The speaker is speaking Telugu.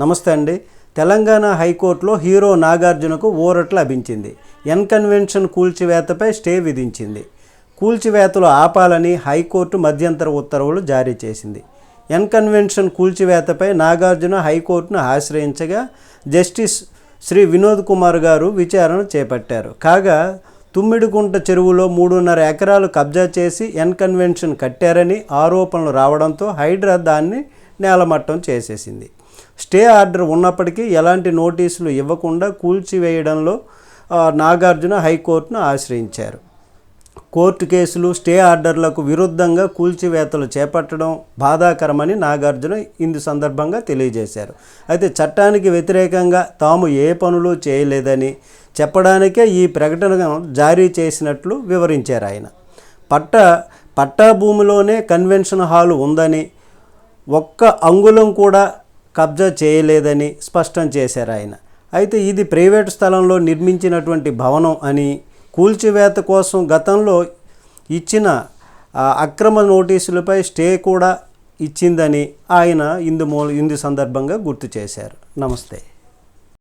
నమస్తే అండి. తెలంగాణ హైకోర్టులో హీరో నాగార్జునకు ఊరట లభించింది. ఎన్కన్వెన్షన్ కూల్చివేతపై స్టే విధించింది. కూల్చివేతలు ఆపాలని హైకోర్టు మధ్యంతర ఉత్తర్వులు జారీ చేసింది. ఎన్కన్వెన్షన్ కూల్చివేతపై నాగార్జున హైకోర్టును ఆశ్రయించగా జస్టిస్ శ్రీ వినోద్ కుమార్ గారు విచారణ చేపట్టారు. కాగా తుమ్మిడిగుంట చెరువులో మూడున్నర ఎకరాలు కబ్జా చేసి ఎన్కన్వెన్షన్ కట్టారని ఆరోపణలు రావడంతో హైడ్రా దాన్ని నేలమట్టం చేసేసింది. స్టే ఆర్డర్ ఉన్నప్పటికీ ఎలాంటి నోటీసులు ఇవ్వకుండా కూల్చివేయడంలో నాగార్జున హైకోర్టును ఆశ్రయించారు. కోర్టు కేసులు స్టే ఆర్డర్లకు విరుద్ధంగా కూల్చివేతలు చేపట్టడం బాధాకరమని నాగార్జున ఇందు సందర్భంగా తెలియజేశారు. అయితే చట్టానికి వ్యతిరేకంగా తాము ఏ పనులు చేయలేదని చెప్పడానికే ఈ ప్రకటనను జారీ చేసినట్లు వివరించారు ఆయన. పట్ట పట్టా భూమిలోనే కన్వెన్షన్ హాలు ఉందని ఒక్క అంగుళం కూడా కబ్జా చేయలేదని స్పష్టం చేశారు ఆయన. అయితే ఇది ప్రైవేట్ స్థలంలో నిర్మించినటువంటి భవనం అని కూల్చివేత కోసం గతంలో ఇచ్చిన అక్రమ నోటీసులపై స్టే కూడా ఇచ్చిందని ఆయన ఇందు మూల ఇందు సందర్భంగా గుర్తు చేశారు. నమస్తే.